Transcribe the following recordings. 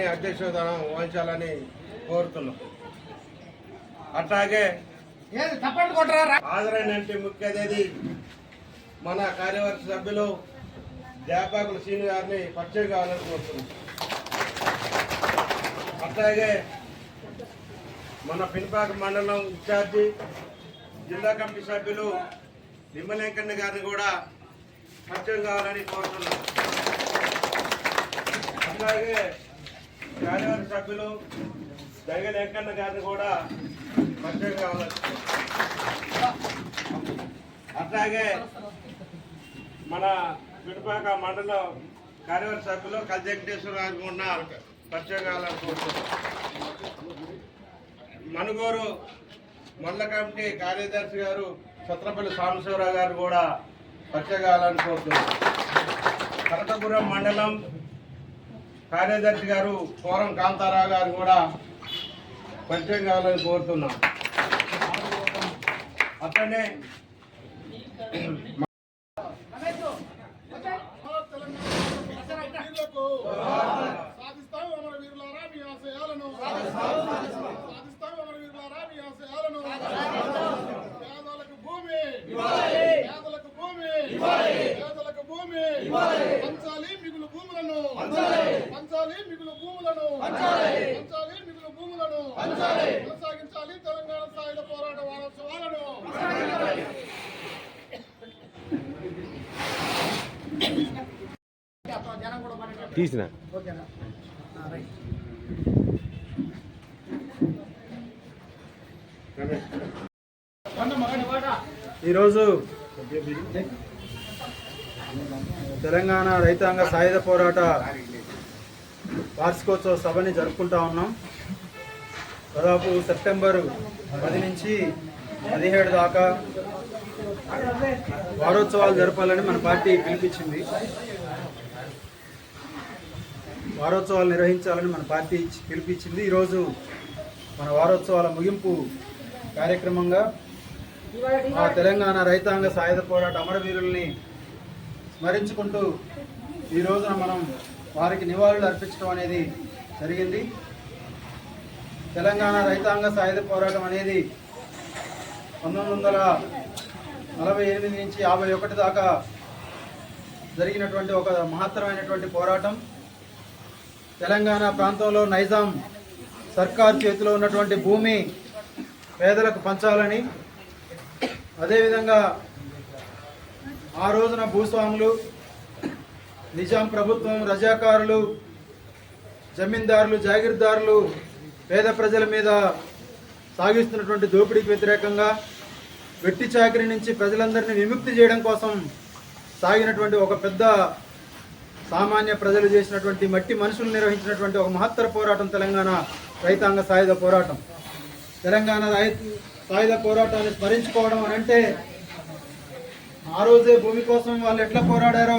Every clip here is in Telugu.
అధ్యక్షతనం వహించాలని కోరుతున్నాం. అట్లాగే హాజరైనటువంటి ముఖ్య అతిథి మన కార్యవర్గ సభ్యులు దేపాకుల శ్రీను గారిని పరిచయం కావాలని కోరుతున్నాం. అట్లాగే మన పినపాక మండలం ఇన్ఛార్జి జిల్లా కమిటీ సభ్యులు నిమ్మలేంకన్న గారిని కూడా పరిచయం కావాలని కోరుతున్నాం. అట్లాగే కార్యవర్గ సభ్యులు దైవ వెంకన్న గారిని కూడా పరిచయం కావాలి. అట్లాగే మన విడుపాక మండలం కార్యవర్గ సభ్యులు కల్ వెంకటేశ్వర కూడా పరిచయం కావాలనుకుంటున్నాం. మనుగోరు మండల కమిటీ కార్యదర్శి గారు ఛత్రపల్లి సాంబశివరావు గారు కూడా పరిచయం కావాలని కోరుతున్నాం కనకపురం మండలం కార్యదర్శి గారు కోరం కాంతారావు గారు కూడా పరిచయం కావాలని కోరుతున్నాం. అట్లనే ఆశయాలను. ఆశయాలను. భూమి. భూమి. భూమి. పంచాలి మిగులు భూములను. పంచాలి మిగులు భూములను. పంచాలి. మిగులు భూములను. కొనసాగించాలి తెలంగాణ స్థాయిలో పోరాట వారోత్సవాలను. తీసిన. ఓకేనా ఆ, రైట్ ఈరోజు తెలంగాణ రైతాంగ సాయుధ పోరాట వార్షికోత్సవ సభని జరుపుకుంటా ఉన్నాం. దాదాపు సెప్టెంబర్ పది నుంచి పదిహేడు దాకా వారోత్సవాలు జరపాలని మన పార్టీ పిలిపించింది. వారోత్సవాలు నిర్వహించాలని మన పార్టీ పిలిపించింది. ఈరోజు మన వారోత్సవాల ముగింపు కార్యక్రమంగా మా తెలంగాణ రైతాంగ సాయుధ పోరాట అమరవీరుల్ని స్మరించుకుంటూ ఈ రోజున మనం వారికి నివాళులు అర్పించడం అనేది జరిగింది. తెలంగాణ రైతాంగ సాయుధ పోరాటం అనేది పంతొమ్మిది వందల నలభై ఎనిమిది నుంచి యాభై ఒకటి దాకా జరిగినటువంటి ఒక మహత్తరమైనటువంటి పోరాటం. తెలంగాణ ప్రాంతంలో నైజాం సర్కార్ చేతిలో ఉన్నటువంటి భూమి పేదలకు పంచాలని. అదేవిధంగా ఆ రోజున భూస్వాములు నిజాం ప్రభుత్వం రజాకారులు జమీందారులు జాగీర్దారులు పేద ప్రజల మీద సాగిస్తున్నటువంటి దోపిడీకి వ్యతిరేకంగా వెట్టి చాకరీ నుంచి ప్రజలందరినీ విముక్తి చేయడం కోసం సాగినటువంటి ఒక పెద్ద సామాన్య ప్రజలు చేసినటువంటి మట్టి మనుషులు నిర్వహించినటువంటి ఒక మహత్తర పోరాటం తెలంగాణ రైతాంగ సాయుధ పోరాటం. తెలంగాణ రై సాయుధ పోరాటాన్ని స్మరించుకోవడం అని అంటే ఆ రోజే భూమి కోసం వాళ్ళు ఎట్లా పోరాడారో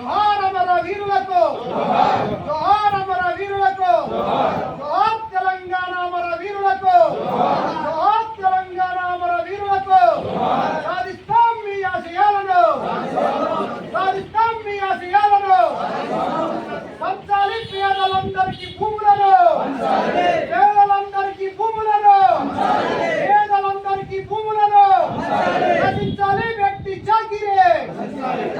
జోహార్ అమర వీరులకు జోహార్ అమర వీరులకు జోహార్ తెలంగాణ అమర వీరులకు జోహార్ తెలంగాణ అమర వీరులకు సాధిస్తాం మీ ఆశయాలను సాధిస్తాం మీ ఆశయాలను పంచాలి పేదలందరికీ భూములను